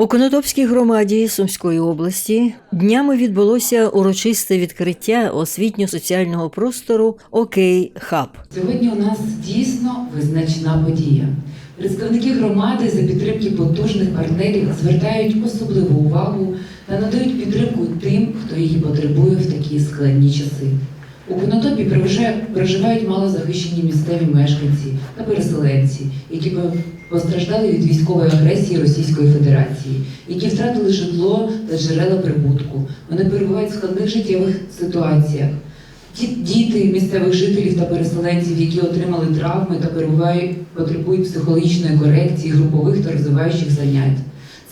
У Конотопській громаді Сумської області днями відбулося урочисте відкриття освітньо-соціального простору Окей Хаб. Сьогодні у нас дійсно визначна подія. Представники громади за підтримки потужних партнерів звертають особливу увагу та надають підтримку тим, хто її потребує в такі складні часи. У Конотопі проживають малозахищені місцеві мешканці та переселенці, які постраждали від військової агресії Російської Федерації, які втратили житло та джерела прибутку. Вони перебувають в складних життєвих ситуаціях. Діти місцевих жителів та переселенців, які отримали травми та потребують психологічної корекції, групових та розвиваючих занять.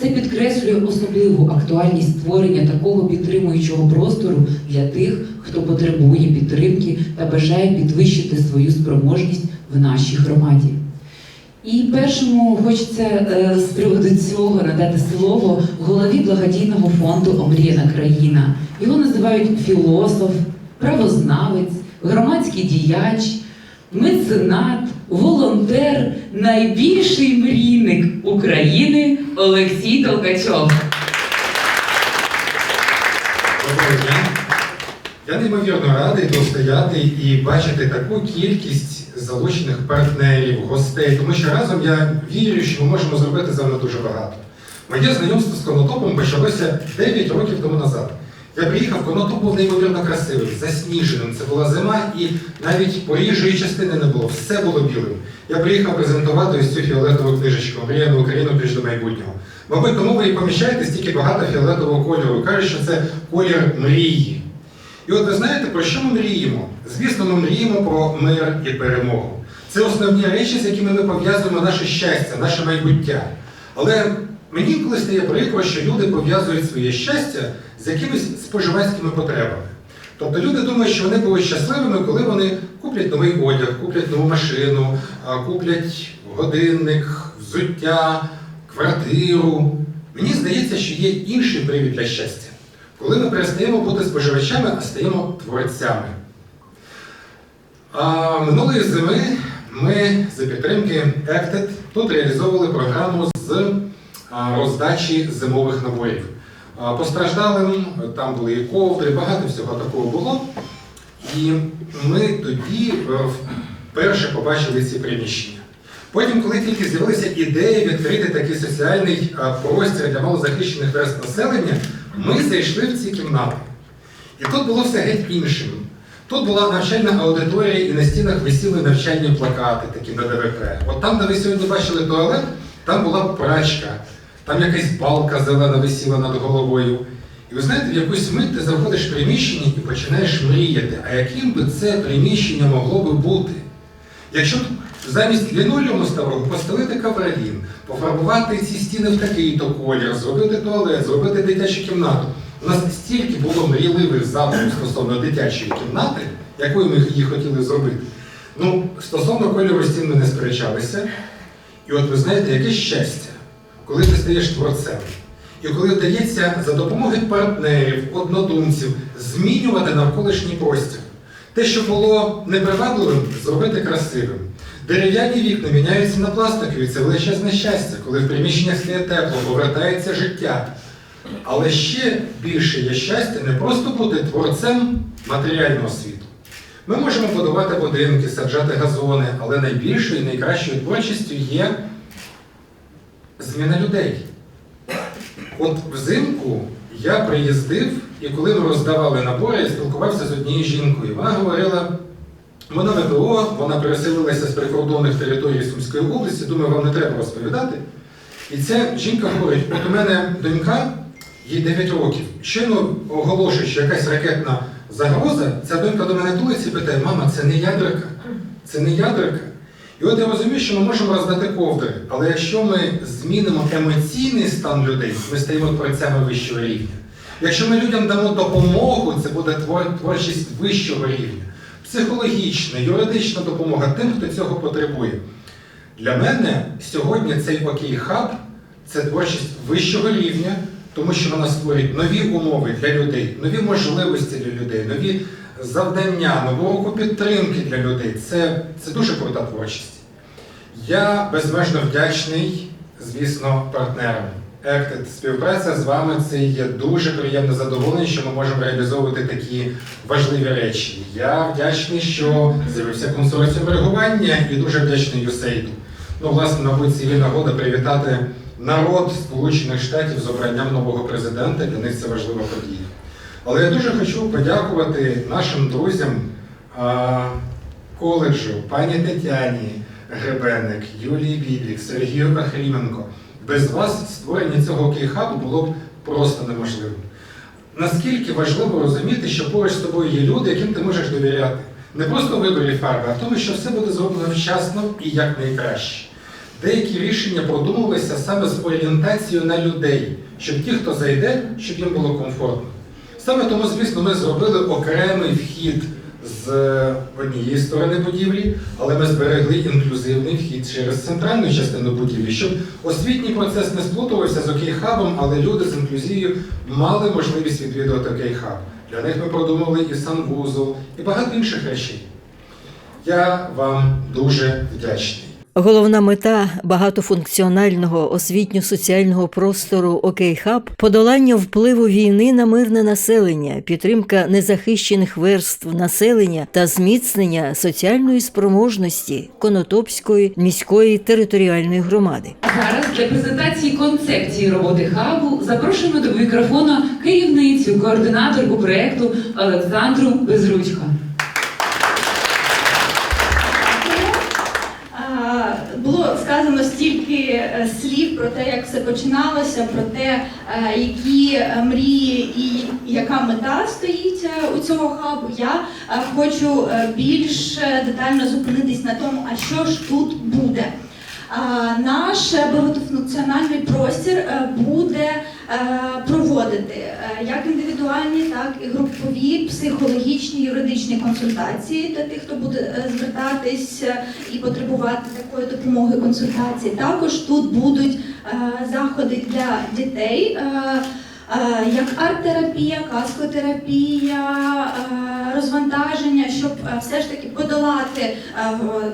Це підкреслює особливу актуальність створення такого підтримуючого простору для тих, хто потребує підтримки та бажає підвищити свою спроможність в нашій громаді. І першому хочеться е, з приводу цього надати слово голові благодійного фонду Омріяна країна. Його називають філософ, правознавець, громадський діяч, меценат, волонтер, найбільший мрійник України Олексій Толкачов. Доброго дня. Я неймовірно радий тут стояти і бачити таку кількість залучених партнерів, гостей, тому що разом я вірю, що ми можемо зробити за дуже багато. Моє знайомство з Конотопом почалося 9 років тому назад. Я приїхав, Конотоп був неймовірно красивий, засніженим. Це була зима, і навіть поріжої частини не було, все було білим. Я приїхав презентувати ось цю фіолетову книжечку «Мрія на Україну ключ до майбутнього. Мабуть, тому ви і поміщаєте стільки багато фіолетового кольору. Кажуть, що це колір мрії. І от ви знаєте, про що ми мріємо? Звісно, ми мріємо про мир і перемогу. Це основні речі, з якими ми пов'язуємо наше щастя, наше майбуття. Але мені інколи стає прикро, що люди пов'язують своє щастя з якимись споживацькими потребами. Тобто люди думають, що вони будуть щасливими, коли вони куплять новий одяг, куплять нову машину, куплять годинник, взуття, квартиру. Мені здається, що є інший привід для щастя. Коли ми перестаємо бути споживачами, а стаємо творцями. А минулої зими ми за підтримки Acted тут реалізовували програму з роздачі зимових наборів. Постраждалим там були і ковдри, багато всього такого було. І ми тоді е, вперше побачили ці приміщення. Потім, коли тільки з'явилася ідея відкрити такий соціальний простір для малозахищених верст населення, ми зайшли в ці кімнати. І тут було все геть іншим. Тут була навчальна аудиторія, і на стінах висіли навчальні плакати, такі на ДВП. От там, де ви сьогодні бачили туалет, там була прачка, там якась балка зелена висіла над головою. І ви знаєте, в якусь мить ти заходиш в приміщення і починаєш мріяти, а яким би це приміщення могло би бути? Якщо замість лінолеуму старого постелити кавралін, пофарбувати ці стіни в такий-то колір, зробити туалет, зробити дитячу кімнату. У нас стільки було мрійливих задумів стосовно дитячої кімнати, якою ми її хотіли зробити. Ну, стосовно кольору стін ми не сперечалися. І от ви знаєте, яке щастя, коли ти стаєш творцем. І коли вдається за допомогою партнерів, однодумців змінювати навколишній простір. Те, що було непривабливим, зробити красивим. Дерев'яні вікна міняються на пластикові, це величезне щастя, коли в приміщеннях стає тепло, повертається життя. Але ще більше є щастя не просто бути творцем матеріального світу. Ми можемо будувати будинки, саджати газони, але найбільшою і найкращою творчістю є зміна людей. От взимку я приїздив, і коли ми роздавали набори, я спілкувався з однією жінкою. Вона говорила, вона ВПО, вона переселилася з прикордонних територій Сумської області, думаю, вам не треба розповідати. І ця жінка говорить: от у мене донька, їй 9 років. Щойно оголошує, що якась ракетна загроза, ця донька до мене тулиться і питає, мама, це не ядерка, це не ядерка. І от я розумію, що ми можемо роздати ковдри, але якщо ми змінимо емоційний стан людей, ми стаємо творцями вищого рівня. Якщо ми людям дамо допомогу, це буде твор- творчість вищого рівня, психологічна, юридична допомога тим, хто цього потребує. Для мене сьогодні цей окей хаб це творчість вищого рівня, тому що вона створює нові умови для людей, нові можливості для людей, нові завдання, руку підтримки для людей. Це, це дуже крута творчість. Я безмежно вдячний, звісно, партнерам Ектед. Співпраця з вами це є дуже приємне задоволення, що ми можемо реалізовувати такі важливі речі. Я вдячний, що з'явився консорціум реагування і дуже вдячний Юсейду. Ну, власне, мабуть, це є нагода привітати народ Сполучених Штатів з обранням нового президента. Для них це важлива подія. Але я дуже хочу подякувати нашим друзям коледжу, пані Тетяні Гребенник, Юлії Бібік, Сергію Ахріменко. Без вас створення цього кейхабу було б просто неможливим. Наскільки важливо розуміти, що поруч з тобою є люди, яким ти можеш довіряти. Не просто виборі фарби, а в тому, що все буде зроблено вчасно і якнайкраще. Деякі рішення продумувалися саме з орієнтацією на людей, щоб ті, хто зайде, щоб їм було комфортно. Саме тому, звісно, ми зробили окремий вхід з однієї сторони будівлі, але ми зберегли інклюзивний вхід через центральну частину будівлі, щоб освітній процес не сплутувався з окей-хабом, але люди з інклюзією мали можливість відвідувати окей-хаб. Для них ми продумали і санвузол, і багато інших речей. Я вам дуже вдячний. Головна мета багатофункціонального освітньо-соціального простору «Окейхаб» – подолання впливу війни на мирне населення, підтримка незахищених верств населення та зміцнення соціальної спроможності Конотопської міської територіальної громади. Зараз для презентації концепції роботи хабу запрошуємо до мікрофона керівницю, координаторку проекту Олександру Безручко. Стільки е, слів про те, як все починалося, про те, е, які е, мрії і яка мета стоїть у цього хабу. Я хочу більш детально зупинитись на тому, а що ж тут буде. Наш багатофункціональний простір е, буде е, проводити е, як індивідуальні, так і групові психологічні юридичні консультації для тих, хто буде е, звертатись е, і потребувати такої допомоги консультації. Також тут будуть е, заходи для дітей. е, е, Як арт-терапія, каскотерапія, е, розвантаження, щоб е, все ж таки подолати е,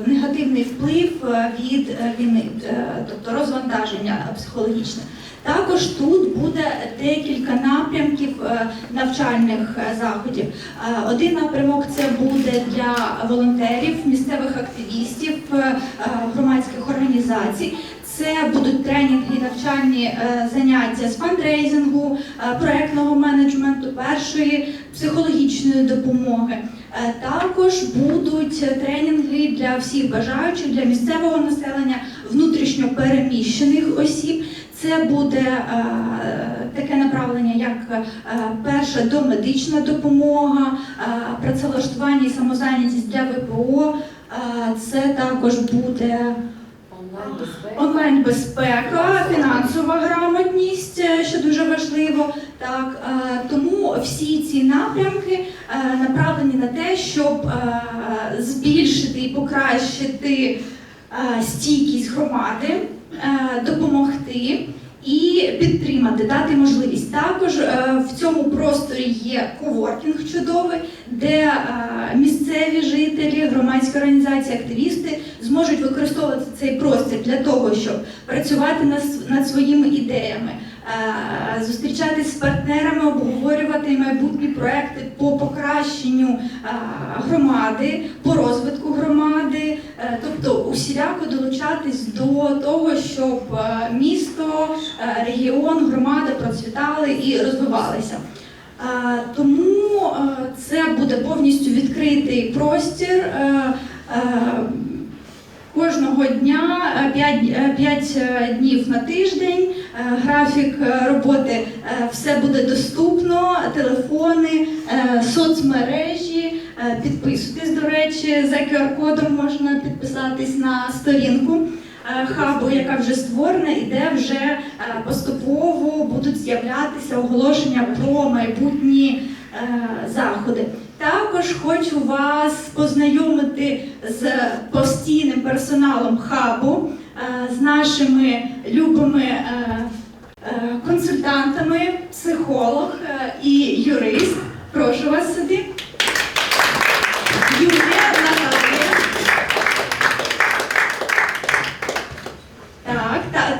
негативний вплив е, від війни, тобто розвантаження психологічне. Також тут буде декілька напрямків навчальних заходів. Один напрямок це буде для волонтерів, місцевих активістів, громадських організацій. Це будуть тренінги, навчальні заняття з фандрейзингу, проектного менеджменту, першої психологічної допомоги. Е, Також будуть тренінги для всіх бажаючих, для місцевого населення, внутрішньо переміщених осіб. Це буде е, таке направлення, як е, перша домедична допомога, працевлаштування і самозайнятість для ВПО. Це також буде онлайн безпека, фінансова грамотність, що дуже важливо. Так тому всі ці напрямки е, направлені на те, щоб е, збільшити і покращити е, стійкість громади, допомогти. І підтримати, дати можливість. Також в цьому просторі є коворкінг чудовий, де місцеві жителі, громадські організації, активісти зможуть використовувати цей простір для того, щоб працювати над, своїми ідеями, зустрічатись з партнерами, обговорювати майбутні проекти по покращенню е, громади, по розвитку громади, е, тобто усіляко долучатись до того, щоб е, місто, е, регіон, громада процвітали і розвивалися. Е, Тому е, це буде повністю відкритий простір. е, е, Кожного дня 5, днів на тиждень, е, графік е, роботи е, все буде доступно, телефони, е, соцмережі. Е, Підписуйтесь, до речі, за QR-кодом можна підписатись на сторінку е, хабу, яка вже створена, і де вже е, поступово будуть з'являтися оголошення про майбутні е, заходи. Також хочу вас познайомити з постійним персоналом хабу, е, з нашими любими е, е, консультантами, психолог е, і юрист. Прошу вас сюди.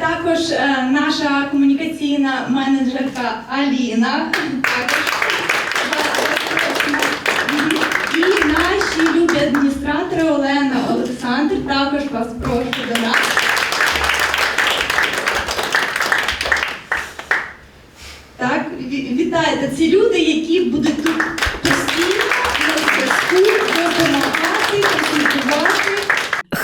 Також е, наша комунікаційна менеджерка Аліна. Також адміністратори Олена Олександр. Також вас прошу до нас. Так, ві- вітайте. Ці люди, які будуть тут постійно на зв'язку, допомагати, консультувати.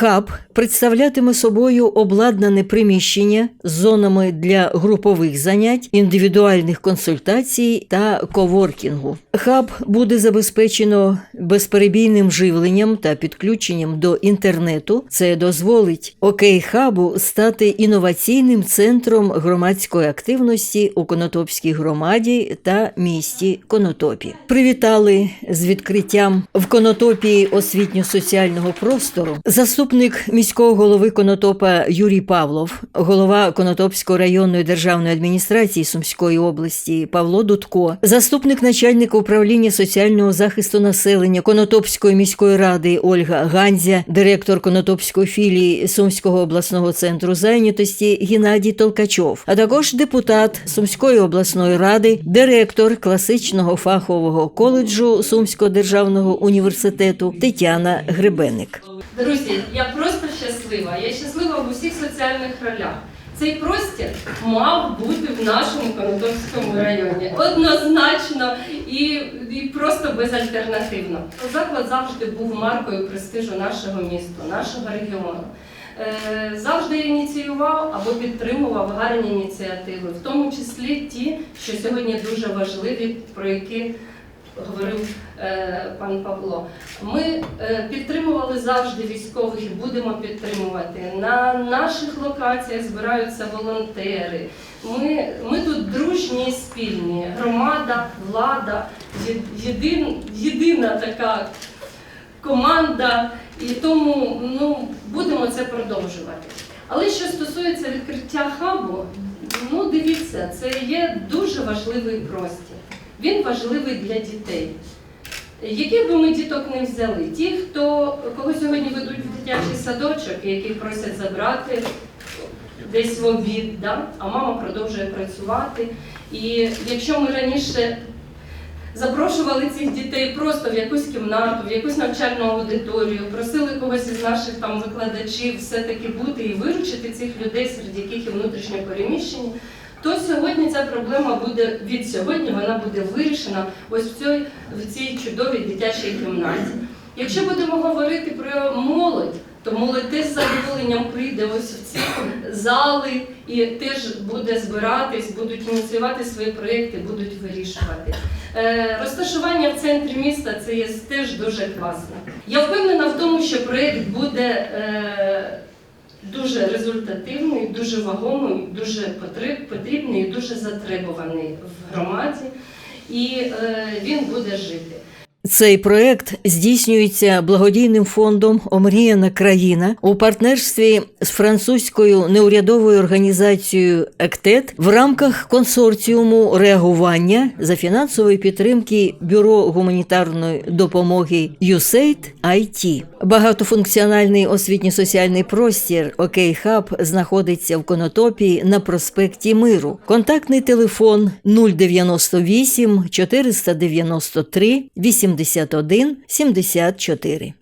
Хаб представлятиме собою обладнане приміщення з зонами для групових занять, індивідуальних консультацій та коворкінгу. Хаб буде забезпечено безперебійним живленням та підключенням до інтернету. Це дозволить окей хабу стати інноваційним центром громадської активності у Конотопській громаді та місті Конотопі. Привітали з відкриттям в Конотопі освітньо-соціального простору заступник міського голови Конотопа Юрій Павлов, голова Конотопської районної державної адміністрації Сумської області Павло Дудко, заступник начальника управління соціального захисту населення Конотопської міської ради Ольга Ганзя, директор Конотопської філії Сумського обласного центру зайнятості Геннадій Толкачов, а також депутат Сумської обласної ради, директор класичного фахового коледжу Сумського державного університету Тетяна Гребенник. Друзі, я просто щаслива. Я щаслива в усіх соціальних ролях. Цей простір мав бути в нашому Конотопському районі. Однозначно і, і просто безальтернативно. Заклад завжди був маркою престижу нашого міста, нашого регіону. Е, Завжди ініціював або підтримував гарні ініціативи, в тому числі ті, що сьогодні дуже важливі, про які говорив е, пан Павло. Ми е, підтримували завжди військових і будемо підтримувати. На наших локаціях збираються волонтери. Ми, ми тут дружні і спільні. Громада, влада, єдин, єдина така команда, і тому ну, будемо це продовжувати. Але що стосується відкриття хабу, ну дивіться, це є дуже важливий простір. Він важливий для дітей. Яких би ми діток не взяли? Ті, хто кого сьогодні ведуть в дитячий садочок, яких просять забрати десь в обід, да? а мама продовжує працювати. І якщо ми раніше запрошували цих дітей просто в якусь кімнату, в якусь навчальну аудиторію, просили когось із наших там викладачів все-таки бути і виручити цих людей, серед яких і внутрішньо переміщені, то сьогодні ця проблема буде від сьогодні вона буде вирішена ось в цій, в цій чудовій дитячій кімнаті. Якщо будемо говорити про молодь, то молодь теж з задоволенням прийде ось в ці зали і теж буде збиратись, будуть ініціювати свої проєкти, будуть вирішувати. Е, розташування в центрі міста це є теж дуже класно. Я впевнена в тому, що проєкт буде. Дуже результативний, дуже вагомий, дуже потрібний, дуже затребуваний в громаді, і е, він буде жити. Цей проект здійснюється благодійним фондом Омріяна країна у партнерстві з французькою неурядовою організацією ЕКТЕТ в рамках консорціуму реагування за фінансової підтримки Бюро гуманітарної допомоги USAID IT. Багатофункціональний освітньо-соціальний простір Окей Хаб знаходиться в Конотопі на проспекті Миру. Контактний телефон 098 493 81 74.